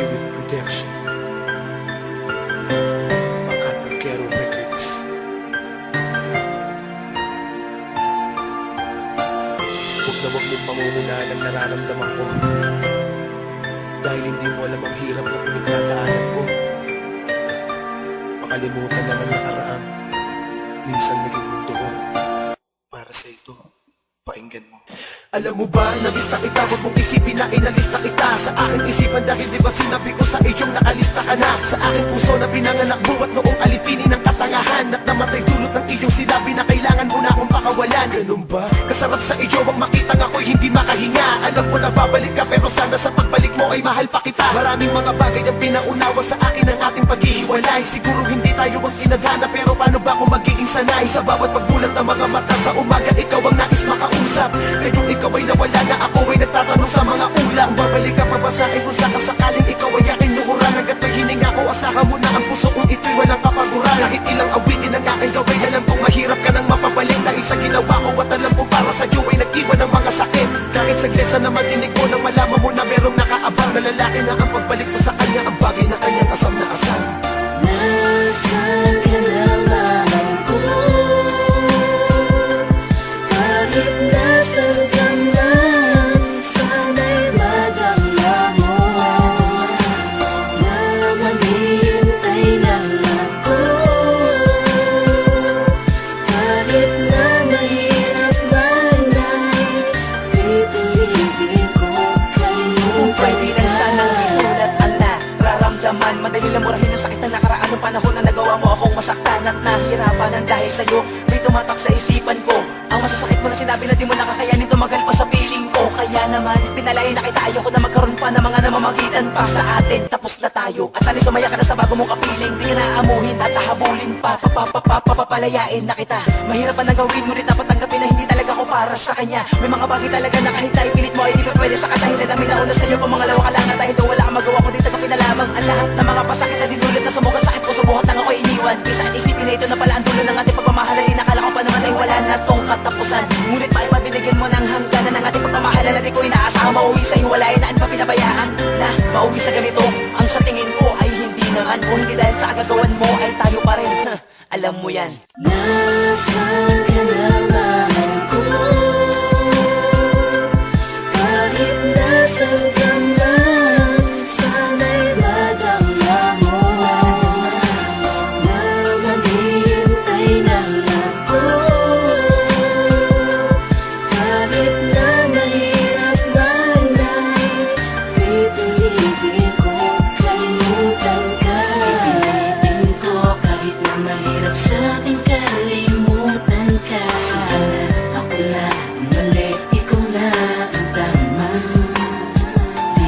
He with protection. Makati Ghetto Records. Huwag na huwag mong pangungunahan ang nararamdaman ko. Dahil hindi mo alam ang hirap na pinagdadaanan ko. Makalimutan lang ang nakaraan. Minsan naging mundo ko. Para sa ito, painggan mo. Alam mo ba, nalista kita? Huwag mong isipin na inalista kita. Sa aking isipan dahil di ba sinabi ko sa iyong nakalista ka na? Sa aking puso na pinanganak buwat noong alipini ng katangahan At namatay dulot ng iyong sinabi na kailangan mo na pakawalan Ganun ba? Kasarap sa iyo ang makitang ako'y hindi makahinga. Alam ko na babalik ka pero sana sa pagbalik mo ay mahal pa kita. Maraming mga bagay ang pinaunawa sa akin ng ating paghihiwalay. Siguro hindi tayo ang inagana pero paano ba kung magiging sanay? Sa bawat pagbulat ng mga mata sa umaga ikaw ang nais makausap. Ngayong ikaw ay nawala na ako ay nagtatanong sa mga ulang Babalik ka pa ba sa akin ikaw ay aking nuhuran Hanggat may hininga ko asahan mo na ang puso kong ito'y walang kapaguran Kahit ilang awitin ang aking gawin alam kong mahirap ka mapabalik Dahil sa ginawa ko at alam ko para sa iyo ay nag-iwan ng mga sakit. Kahit saglit sana madinig mo Madali lang murahin ang sakit na nakaraan Nung panahon na nagawa mo akong masaktan At nahirapan ang dahil sa'yo. May tumatak sa isipan ko. Ang masasakit mo na sinabi na di mo nakakayanin Tumagal pa sa piling ko. Kaya naman pinalain na kita. Ayoko na magkaroon pa ng mga namamagitan pa sa atin. Tapos na tayo. At sana'y sumaya ka na sa bago mong kapiling. Di na amuhin at hahabulin pa. Papapapapapalayain na kita. Mahirap pa na gawin Ngunit dapat tanggapin na hindi talaga ako para sa kanya. May mga bagay talaga na kahit tayo pilit mo Ay di pa pwede sa agagawan mo ay tayo pa rin. Alam mo yan. Nasaan sa kalimutan ka. Sana na ang mali, na ang tama.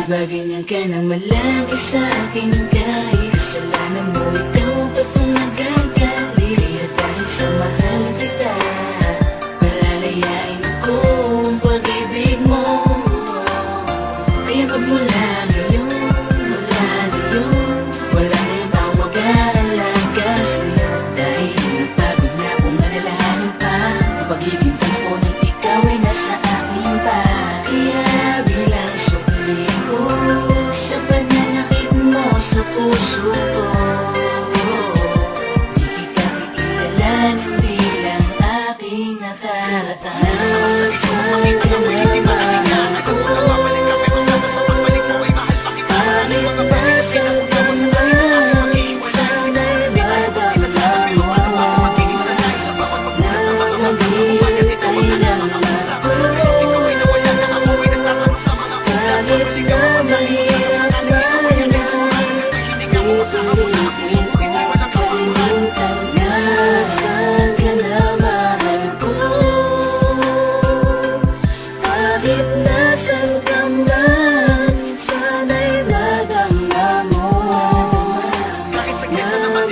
Ba ganyan ka nang malagi sa akin kahit Kasalanan mo ikaw Panahon at ikaw ay nasa akin pa Kaya bilang sukli ko Sa pananakit mo sa puso ko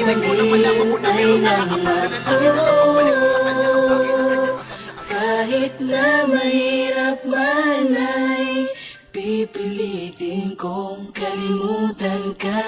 madinig mo na malaman na nakaabang na na ang pagbalik mo sa kanya na asam Kahit na mahirap man ay Pipilitin kong kalimutan ka